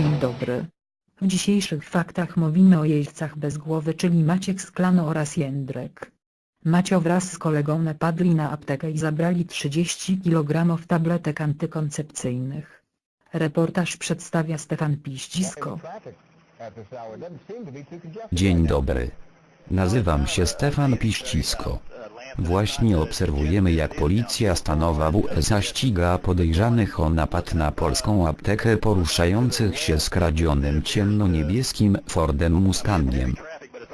dobry. W dzisiejszych faktach mówimy o jeźdźcach bez głowy czyli Maciek Sklano oraz Jędrek. Macio wraz z kolegą napadli na aptekę i zabrali 30 kg tabletek antykoncepcyjnych. Reportaż przedstawia Stefan Piścisko. Dzień dobry. Nazywam się Stefan Piścisko. Właśnie obserwujemy jak policja stanowa w USA ściga podejrzanych o napad na polską aptekę poruszających się skradzionym ciemnoniebieskim Fordem Mustangiem.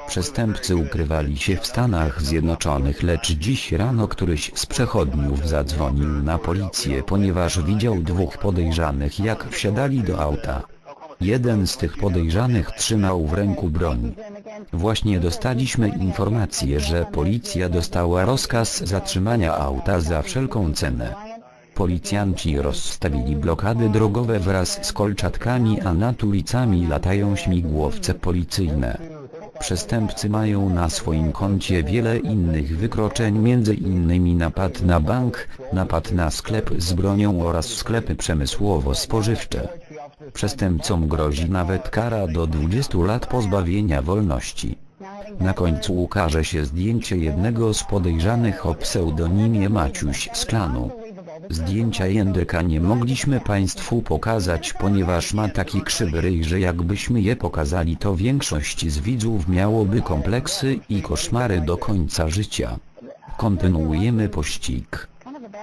Przestępcy ukrywali się w Stanach Zjednoczonych lecz dziś rano któryś z przechodniów zadzwonił na policję ponieważ widział dwóch podejrzanych jak wsiadali do auta. Jeden z tych podejrzanych trzymał w ręku broń. Właśnie dostaliśmy informację, że policja dostała rozkaz zatrzymania auta za wszelką cenę. Policjanci rozstawili blokady drogowe wraz z kolczatkami a nad ulicami latają śmigłowce policyjne. Przestępcy mają na swoim koncie wiele innych wykroczeń między innymi napad na bank, napad na sklep z bronią oraz sklepy przemysłowo-spożywcze. Przestępcom grozi nawet kara do 20 lat pozbawienia wolności. Na końcu ukaże się zdjęcie jednego z podejrzanych o pseudonimie Maciuś Sklanu. Zdjęcia Jędryka nie mogliśmy Państwu pokazać ponieważ ma taki krzywy ryj, że jakbyśmy je pokazali to większość z widzów miałoby kompleksy i koszmary do końca życia. Kontynuujemy pościg.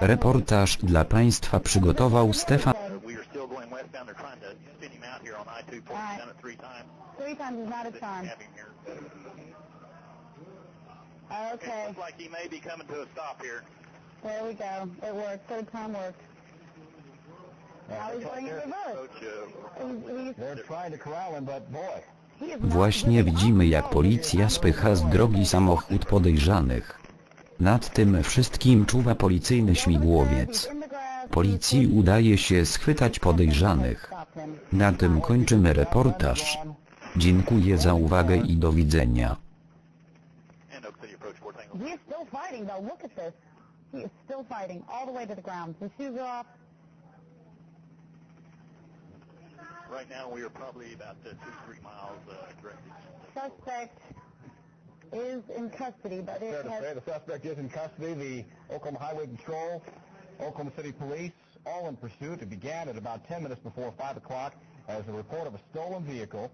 Reportaż dla Państwa przygotował Stefan We are still going westbound. They're trying to spin him out here on I-2 point. Alright. Done it three times. Three times is not a charm. have him here. Okay, Looks like he may be coming to a stop here. there we go. It worked. Third time worked. Uh, Właśnie widzimy jak policja spycha z drogi samochód podejrzanych. Nad tym wszystkim czuwa policyjny śmigłowiec. Policji udaje się schwytać podejrzanych. Na tym kończymy reportaż. Dziękuję za uwagę i do widzenia. and Oak City approach four tango. He is still fighting though. Look at this. He is still fighting all the way to the ground. His shoes are off. Right now, we are probably about uh, two, three miles uh, directly. Suspect is in custody, but fair it to has say, the suspect is in custody. The Oklahoma Highway Patrol, Oklahoma City Police, all in pursuit. It began at about 10 minutes before 5 o'clock as a report of a stolen vehicle